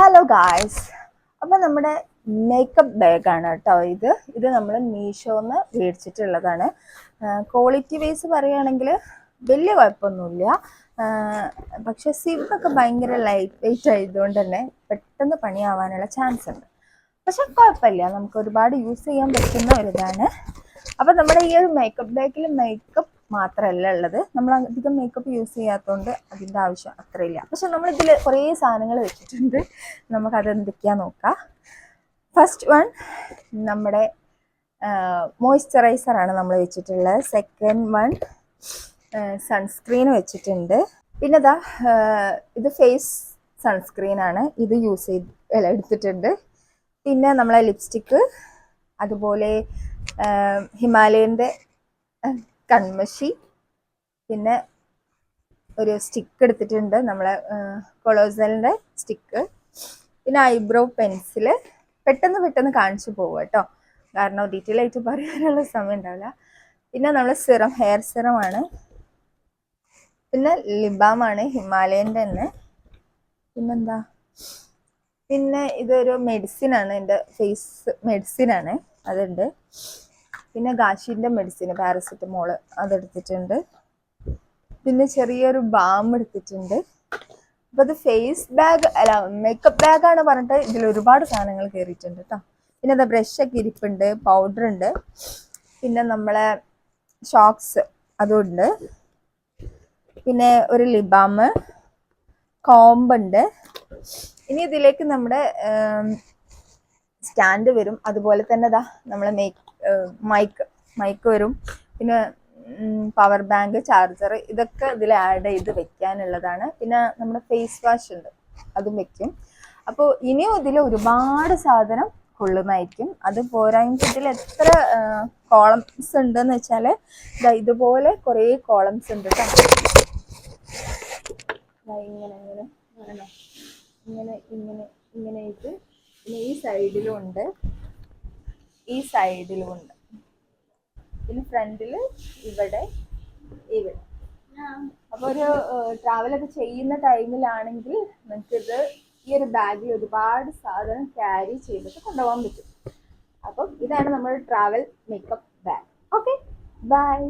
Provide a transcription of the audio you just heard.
Hello guys അപ്പം നമ്മുടെ makeup ബാഗാണ് കേട്ടോ ഇത്. ഇത് നമ്മൾ മീഷോന്ന് മേടിച്ചിട്ടുള്ളതാണ്. ക്വാളിറ്റി വൈസ് പറയുകയാണെങ്കിൽ വലിയ കുഴപ്പമൊന്നുമില്ല. പക്ഷേ സിബൊക്കെ ഭയങ്കര ലൈറ്റ് വെയിറ്റ് ആയതുകൊണ്ട് തന്നെ പെട്ടെന്ന് പണിയാവാനുള്ള ചാൻസ് ഉണ്ട്. പക്ഷെ കുഴപ്പമില്ല. നമുക്ക് ഒരുപാട് യൂസ് ചെയ്യാൻ പറ്റുന്ന ഒരിതാണ്. അപ്പം നമ്മുടെ ഈ ഒരു മേക്കപ്പ് ബാഗിൽ മേക്കപ്പ് മാത്രമല്ല ഉള്ളത്. നമ്മൾ അധികം മേക്കപ്പ് യൂസ് ചെയ്യാത്തതുകൊണ്ട് അതിന്റെ ആവശ്യം അത്രയില്ല. പക്ഷെ നമ്മൾ ഇതിൽ കുറേ സാധനങ്ങൾ വെച്ചിട്ടുണ്ട്. നമുക്ക് അത് എന്തൊക്കെയാ നോക്കാം. ഫസ്റ്റ് വൺ നമ്മുടെ മോയ്സ്ചറൈസർ ആണ് നമ്മൾ വെച്ചിട്ടുള്ളത്. സെക്കൻഡ് വൺ സൺസ്ക്രീൻ വെച്ചിട്ടുണ്ട്. പിന്നെ ഇതാ ഇത് ഫേസ് സൺസ്ക്രീൻ ആണ്. ഇത് യൂസ് ചെയ്ത് എടുത്തിട്ടുണ്ട്. പിന്നെ നമ്മളെ ലിപ്സ്റ്റിക്ക് അതുപോലെ ഹിമാലയന്റെ കൺമഷി പിന്നെ ഒരു സ്റ്റിക്ക് എടുത്തിട്ടുണ്ട് നമ്മളെ കൊളോസലിന്റെ സ്റ്റിക്ക്. പിന്നെ ഐബ്രോ പെൻസിൽ. പെട്ടെന്ന് പെട്ടെന്ന് കാണിച്ചു പോകും കേട്ടോ. കാരണം ഡീറ്റെയിൽ ആയിട്ട് പറയാനുള്ള സമയം ഉണ്ടാവില്ല. പിന്നെ നമ്മൾ സിറം ഹെയർ സിറം ആണ്. പിന്നെ ലിബാം ആണ് ഹിമാലയന്റെ തന്നെ. പിന്നെന്താ? പിന്നെ ഇതൊരു മെഡിസിൻ ആണ്. എന്റെ ഫേസ് മെഡിസിൻ ആണ്. അതുണ്ട്. പിന്നെ ഗാഷിന്റെ മെഡിസിൻ പാരസെറ്റമോൾ അതെടുത്തിട്ടുണ്ട്. പിന്നെ ചെറിയൊരു ബാം എടുത്തിട്ടുണ്ട്. അപ്പോൾ അത് ഫേസ് ബാഗ് അല്ല മേക്കപ്പ് ബാഗാണ് പറഞ്ഞിട്ട് ഇതിൽ ഒരുപാട് സാധനങ്ങൾ കയറിയിട്ടുണ്ട് കേട്ടോ പിന്നെ അത് ബ്രഷൊക്കെ ഇരിപ്പുണ്ട് പൗഡർ ഉണ്ട്. പിന്നെ നമ്മളെ ഷോക്സ് അതുണ്ട് പിന്നെ ഒരു ലിബാം കോമ്പുണ്ട് ഇനി ഇതിലേക്ക് നമ്മുടെ സ്റ്റാൻഡ് വരും. അതുപോലെ തന്നെ ദാ നമ്മളെ മേക്ക് മൈക്ക് മൈക്ക് വരും. പിന്നെ പവർ ബാങ്ക് ചാർജർ ഇതൊക്കെ ഇതിൽ ആഡ് ചെയ്ത് വെക്കാനുള്ളതാണ്. പിന്നെ നമ്മുടെ ഫേസ് വാഷ് ഉണ്ട്. അതും വെക്കും. അപ്പോൾ ഇനിയും ഇതിൽ ഒരുപാട് സാധനം കൊള്ളുന്നതായിരിക്കും. അത് പോരായ്മ ഇതിൽ എത്ര കോളംസ് ഉണ്ടെന്ന് വെച്ചാൽ ഇതാ ഇതുപോലെ കുറേ കോളംസ് ഉണ്ട് കേട്ടോ ഇങ്ങനെ ഇങ്ങനെ? ഇങ്ങനെ ഇങ്ങനെ ഇങ്ങനെ ഇത് പിന്നെ ഈ സൈഡിലും ഉണ്ട് ഈ സൈഡിലും ഉണ്ട് പിന്നെ ഫ്രണ്ടിൽ ഇവിടെ ഇവിടെ. അപ്പൊ ഒരു ട്രാവലൊക്കെ ചെയ്യുന്ന ടൈമിലാണെങ്കിൽ നിങ്ങൾക്കിത് ഈ ഒരു ബാഗിൽ ഒരുപാട് സാധനം ക്യാരി ചെയ്തിട്ട് കൊണ്ടുപോകാൻ പറ്റും. അപ്പം ഇതാണ് നമ്മുടെ travel makeup bag okay bye